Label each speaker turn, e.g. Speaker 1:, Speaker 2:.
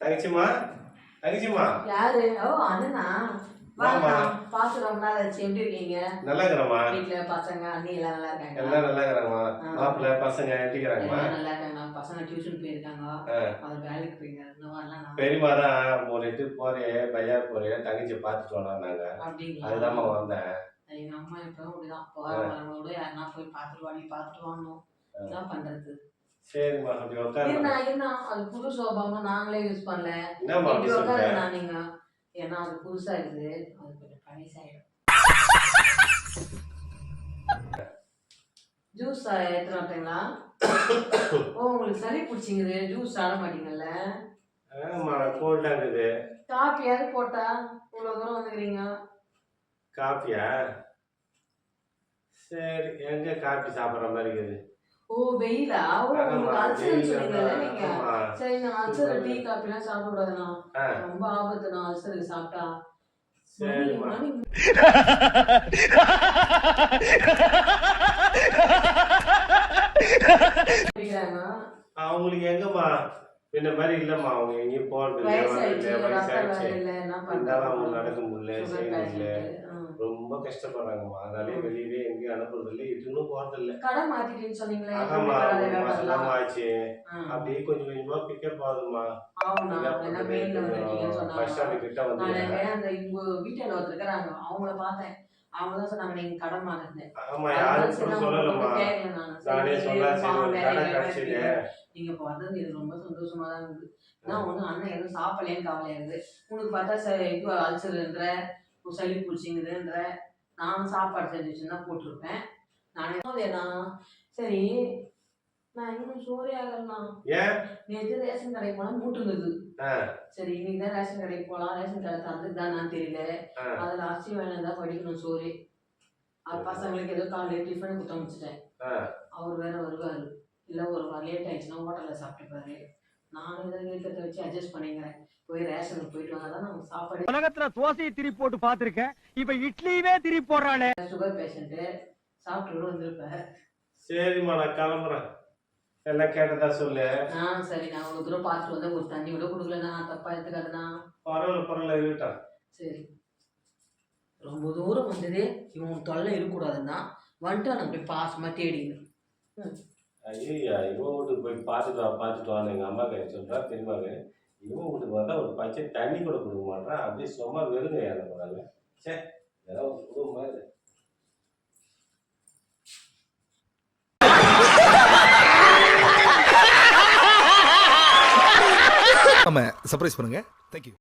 Speaker 1: தங்கச்சிம்மா? தங்கச்சிம்மா?
Speaker 2: யாரு? ஓ அண்ணனா? வாங்க. பாத்து ரொம்ப நாள் ஆச்சு. எப்படி இருக்கீங்க?
Speaker 1: நல்லா இருக்கிறம்மா
Speaker 2: வீட்டுல பசங்க அண்ணி எல்லாம் நல்லா இருக்காங்க
Speaker 1: எல்லாம் நல்லா இருக்கிறாங்கம்மா
Speaker 2: ஆ.
Speaker 1: மாப்பிள்ளை பசங்க எப்படி இருக்கிறாங்கம்மா?
Speaker 2: எல்லாம் நல்லா இருக்காங்க பசங்க டியூஷன் போயிருக்காங்க. அவர் வேலைக்கு நான்.
Speaker 1: பெரியம்மா தான் ஒரு இது போறே பையா போறே தங்கச்சி நாங்க.
Speaker 2: அப்படிங்களா?
Speaker 1: அதுதாம்மா வந்தேன்.
Speaker 2: எங்க அம்மா எப்பவும் அப்படிதான் போற வரவங்களோட யாருன்னா போய் பார்த்துட்டு வாடி பார்த்துட்டு வாங்கணும். என்ன பண்றது.
Speaker 1: சரிம்மா அப்படி
Speaker 2: இருந்தா அது புது சோபாமா நாங்களே யூஸ் பண்ணல?
Speaker 1: என்னம்மா அப்படி
Speaker 2: நீங்க ஏன்னா அது புதுசா இருக்குது. அது கொஞ்சம் பழசாயிடும். ஜூஸ் எடுத்துட்டு வந்துட்டீங்களா ஓ உங்களுக்கு சளி பிடிச்சிங்குது. ஜூஸ் ஆட மாட்டீங்கல்ல?
Speaker 1: ஆமா கோல்டா இருக்குது.
Speaker 2: காப்பியாவது போட்டா இவ்வளோ தூரம் வந்துக்கிறீங்க?
Speaker 1: காப்பியா? சரி எங்க காப்பி சாப்பிடுற மாதிரி இருக்குது?
Speaker 2: ஓ வெயிலா ஓ உங்களுக்கு அல்சர் சொன்னீங்கல்ல. நீங்க. சரி நான் அல்சர் டீ காப்பிலாம் சாப்பிட கூடாதுண்ணா ரொம்ப ஆபத்து நான் அல்சருக்கு சாப்பிட்டா.
Speaker 1: அவங்களுக்கு எங்கம்மா இந்த மாதிரி இல்லம்மா அவங்க எங்கேயும் போறது? நடக்க முடியல செய்ய முடியல. ரொம்ப கஷ்டப்படுறாங்கம்மா அதனாலே வெளியவே எங்கேயும் அனுப்புறது இல்லை இதுன்னு போறது இல்லை.
Speaker 2: கடை மாத்திட்டேன்னு சொன்னீங்களே
Speaker 1: மாசம்
Speaker 2: வியாபாரம்லாம்?
Speaker 1: ஆச்சு. அப்படியே கொஞ்சம் கொஞ்சமா பிக்கப் ஆகுதுமா பஸ். ஸ்டாண்டு கிட்ட வந்து
Speaker 2: அந்த இவங்க வீட்டாண்ட ஒருத்தர் இருக்கிறாங்க அவங்கள பார்த்தேன். அவங்க தான் சொன்னாங்க நீங்க கடை மாத்திட்டேன்
Speaker 1: ஆமா யாரும் கூட சொல்லலம்மா நானே சொன்னா சரி ஒரு கடை கிடைச்சது
Speaker 2: நீங்க இப்ப வந்தது இது ரொம்ப சந்தோஷமா தான் இருக்குது நான் ஒண்ணு அண்ணன் எதுவும் சாப்பிடலேன்னு கவலையா இருக்குது உனக்கு பார்த்தா சரி இது அல்சர்ன்ற சளி பிடிச்சிங்குதுன்ற நானும் சாப்பாடு செஞ்சு வச்சுருந்தா போட்டிருப்பேன். நானே அதேண்ணா சரி நான் இன்னும் சோறே ஆகலண்ணா. நேற்று ரேஷன் கடைக்கு போனா மூட்டு இருந்தது. சரி இன்னைக்கு தான் ரேஷன் கடைக்கு போகலாம் ரேஷன் கடை தந்துதானான்னு தெரியல. அதில் அரிசி வேணும் தான் படிக்கணும் சோறு. அது பசங்களுக்கு ஏதோ காலையில் டிஃபன் கொடுத்து அனுப்பிச்சிட்டேன்
Speaker 1: ஆ.
Speaker 2: அவர் வேற வருவார். இல்லை ஒரு லேட் ஆயிடுச்சுன்னா ஹோட்டலில் சாப்பிட்டுப்பாரு. நானும் இதை இருக்கிறத வச்சு அட்ஜஸ்ட் பண்ணிக்கிறேன். போய் ரேஷனுக்கு போயிட்டு வந்தால் தான் நமக்கு சாப்பாடு
Speaker 3: உலகத்துல தோசையை திருப்பி போட்டு பாத்திருக்கேன் இப்ப இட்லியவே திருப்பி போடுறாளே.
Speaker 2: சுகர் பேஷண்ட்டு சாப்பிட்டு வந்திருப்பேன்
Speaker 1: சரிம்மா நான் கிளம்புறேன். எல்லாம் கேட்டதா சொல்லு.
Speaker 2: ஆ சரி நான் அவ்வளோ தூரம் பார்த்துட்டு வந்தேன். ஒரு தண்ணி கூட கொடுக்கலண்ணா தப்பா எடுத்துக்காதுண்ணா
Speaker 1: பரவாயில்ல பரவாயில்ல இருக்கட்டும்
Speaker 2: சரி. ரொம்ப தூரம் வந்தது இவன் தொல்லை இருக்கக்கூடாதுன்னா வந்துட்டு நான் போய் பாசமாக தேடிக்கணும்
Speaker 1: ஐயா இவன் வீட்டுக்கு போய் பார்த்துட்டு வா பார்த்துட்டு வான்னு எங்கள் அம்மா கை சொல்கிறா பெரியமாவே இவன் வீட்டுக்கு வந்தால் ஒரு பச்சை தண்ணி கூட கொடுக்க மாட்டான் அப்படியே சும்மா வெறுங்க எனக்கு சே ஏதாவது ஒரு குடும்பம் இது.
Speaker 4: ஆமாம் சர்ப்ரைஸ் பண்ணுங்கள் தேங்க்யூ